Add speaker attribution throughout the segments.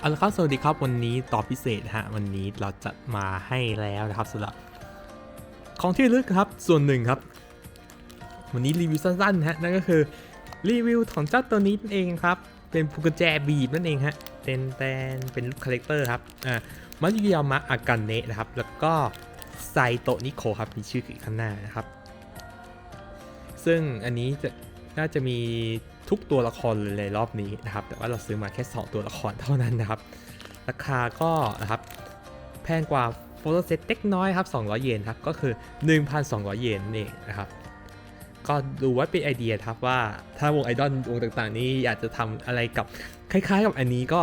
Speaker 1: เอาละครับสวัสดีครับวันนี้ตอบพิเศษฮะวันนี้เราจะมาให้แล้วนะครับสำหรับของที่ลึกครับส่วนหนึ่งครับ วันนี้รีวิวสั้นๆนฮะนั่นก็คือรีวิวของเจ้าตัวนี้นั่นเองครับ เป็นผูกกุญแจบีบนั่นเองฮะเป็นแตนเป็นลูกคาแรคเตอร์ครับอ่ามัตยามะอากาเนะนะครับ แล้วก็ไซโตนิโคครับมีชื่ออยู่ข้างหน้านะครับ ซึ่งอันนี้จะ น่าจะมีทุกตัวละครเลยในรอบนี้นะครับ แต่ว่าเราซื้อมาแค่ 2 ตัวละครเท่านั้นนะครับ ราคาก็นะครับแพงกว่าโฟโต้เซตเล็กน้อยครับ 200 เยนครับ ก็คือ 1,200 เยนนี่นเองนะครับ ก็ดูไว้เป็นไอเดียครับว่าถ้าวงไอดอลวงต่างๆ นี้อยากจะทำอะไรกับคล้ายๆ กับอันนี้ก็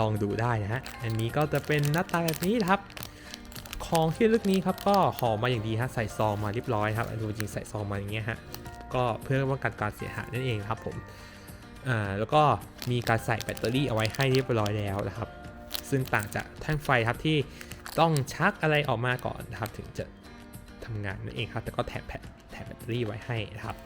Speaker 1: ลองดูได้นะฮะ อันนี้ก็จะเป็นหน้าตาแบบนี้ครับ ของที่ลึกนี้ครับก็ห่อมาอย่างดีฮะ ใส่ซองมาเรียบร้อยครับ อันดูจริงใส่ซองมาอย่างเงี้ยฮะ ก็เพื่อป้องกันการเสียหายนั่นเองครับผมอ่าแล้วก็มีการใส่แบตเตอรี่เอาไว้ให้เรียบร้อยแล้วนะครับ ซึ่งต่างจากแท่งไฟครับที่ต้องชักอะไรออกมาก่อนนะครับ ถึงจะทำงานนั่นเองครับ แต่ก็แถมแถมแบตเตอรี่ไว้ให้นะครับ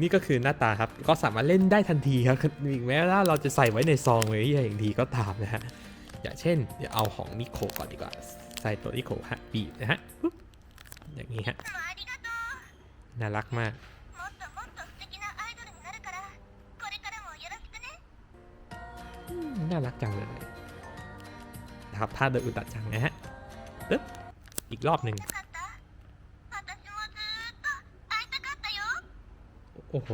Speaker 1: นี่ก็คือหน้าตาครับก็สามารถเล่นได้ทันทีครับถึงแม้ว่าเราจะใส่ไว้ในซองไว้อย่างดีก็ตามนะฮะอย่างเช่นเดี๋ยวเอาของนิโคก่อนดีกว่า ใส่ตัวนิโคฮะบีบนะฮะอย่างนี้ฮะ น่ารักมาก น่ารักจังเลยนะครับท่าเดินอุตจังนะฮะปึ๊บอีกรอบหนึ่งโอ้โห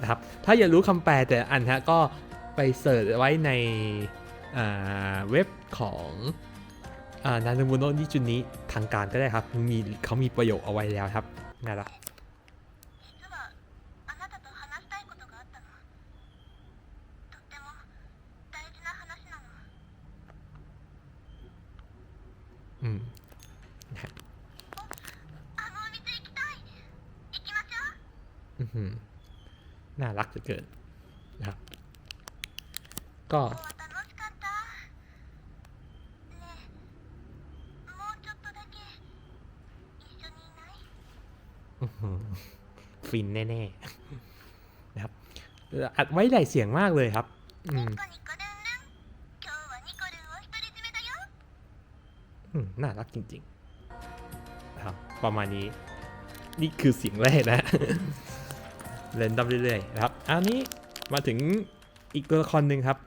Speaker 1: นะครับถ้าอยากรู้คำแปลแต่อันฮะก็ไปเสิร์ชไว้ในเว็บของ นานูมูโนะนี่จุดนี้ทางการก็ได้ครับมีเขามีประโยคเอาไว้แล้วครับน่ารักอืมน่ารักจะเกินนะครับ ก็ ฟินแน่ๆนะครับอัดไว้หลายเสียงมากเลยครับน่ารักจริงๆครับประมาณนี้ นี่คือเสียงแรกนะเล่นดับเรื่อยๆครับอันนี้มาถึงอีกตัวละครหนึ่งครับ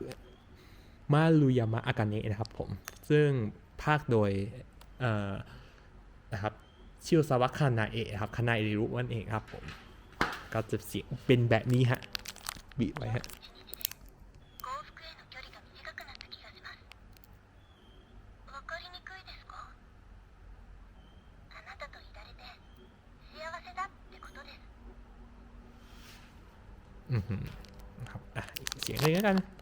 Speaker 1: มาลุยามะอากาเนะนะครับผม ซึ่งภาคโดยนะครับ ชิวซาวะคานาเอะครับคานาเอริรุนั่นเองครับผมก็จะเสียงเป็นแบบนี้ฮะบีบไว้ฮะอืมครับอะเสียงเลยแล้วกัน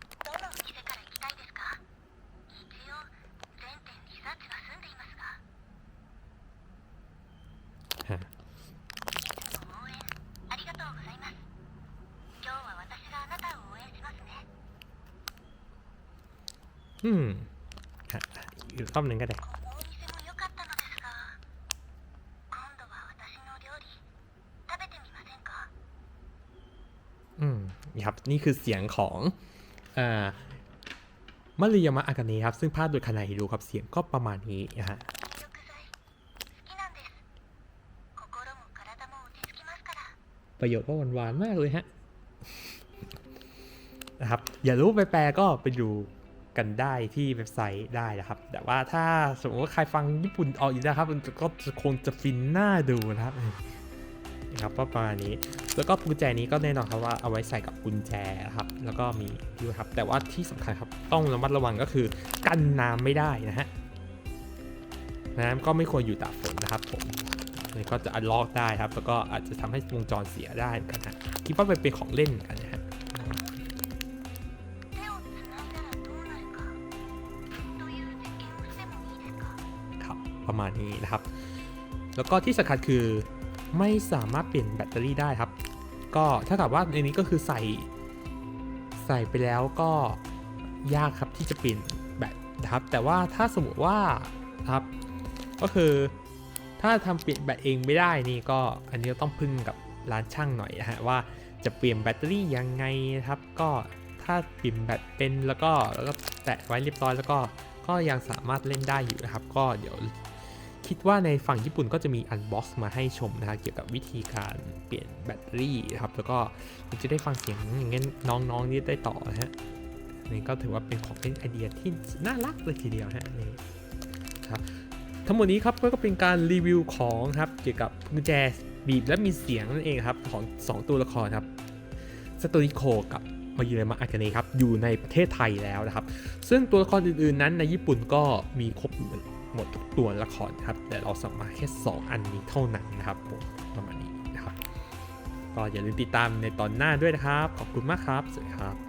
Speaker 1: อืมอีกรอบหนึ่งก็ได้อืมครับนี่คือเสียงของอ่าริยามะอากาเนีครับ ซึ่งภาดโดยคานาฮิรุครับเสียงก็ประมาณนี้นะฮะประโยชน์ก็หวานๆมากเลยฮะนะครับ อย่ารู้ไปแปลก็ไปดู กันได้ที่เว็บไซต์ได้นะครับ แต่ว่าถ้าสมมติว่าใครฟังญี่ปุ่นออกอยู่นะครับมันก็คงจะฟินหน้าดูนะครับนะครับก็ประมาณนี้แล้วก็กุญแจนี้ก็แน่นอนครับว่าเอาไว้ใส่กับกุญแจครับ แล้วก็มีด้วยครับ แต่ว่าที่สำคัญครับต้องระมัดระวังก็คือกันน้ำไม่ได้นะฮะน้ำก็ไม่ควรอยู่ตากฝนนะครับผมมันก็จะอันล็อกได้ครับ แล้วก็อาจจะทำให้วงจรเสียได้เหมือนกันฮะคิดว่าเป็นของเล่นเหมือนกันนะ ประมาณนี้นะครับ แล้วก็ที่สำคัญคือไม่สามารถเปลี่ยนแบตเตอรี่ได้ครับ ก็ถ้ากับว่าในนี้ก็คือใส่ใส่ไปแล้วก็ยากครับที่จะเปลี่ยนแบตนะครับ แต่ว่าถ้าสมมติว่าครับ ก็คือถ้าทำเปลี่ยนแบตเองไม่ได้นี่ก็อันนี้ต้องพึ่งกับร้านช่างหน่อยนะฮะว่าจะเปลี่ยนแบตเตอรี่ยังไงนะครับ ก็ถ้าเปิ่มแบตเป็นแล้วก็แล้วก็แตะไว้เรียบร้อยแล้วก็ก็ยังสามารถเล่นได้อยู่นะครับ ก็เดี๋ยว คิดว่าในฝั่งญี่ปุ่นก็จะมีอันบ็อกซ์มาให้ชมนะครับเกี่ยวกับวิธีการเปลี่ยนแบตเตอรี่นะครับ แล้วก็จะได้ฟังเสียงอย่างเงี้ยน้องๆนี่ได้ต่อนะฮะนี่ก็ถือว่าเป็นของเป็นไอเดียที่น่ารักเลยทีเดียวฮะนี่ครับทั้งหมดนี้ครับก็เป็นการรีวิวของครับเกี่ยวกับกุญแจบีบและมีเสียงนั่นเองครับของสองตัวละครครับสโตริโคกับมายูเรมะอากาเนะครับอยู่ในประเทศไทยแล้วนะครับ ซึ่งตัวละครอื่นๆนั้นในญี่ปุ่นก็มีครบ หมดทุกตัวละครครับ แต่เราสั่งมาแค่ 2 อันนี้เท่านั้นนะครับผมประมาณนี้นะครับ ก็อย่าลืมติดตามในตอนหน้าด้วยนะครับ ขอบคุณมากครับ สวัสดีครับ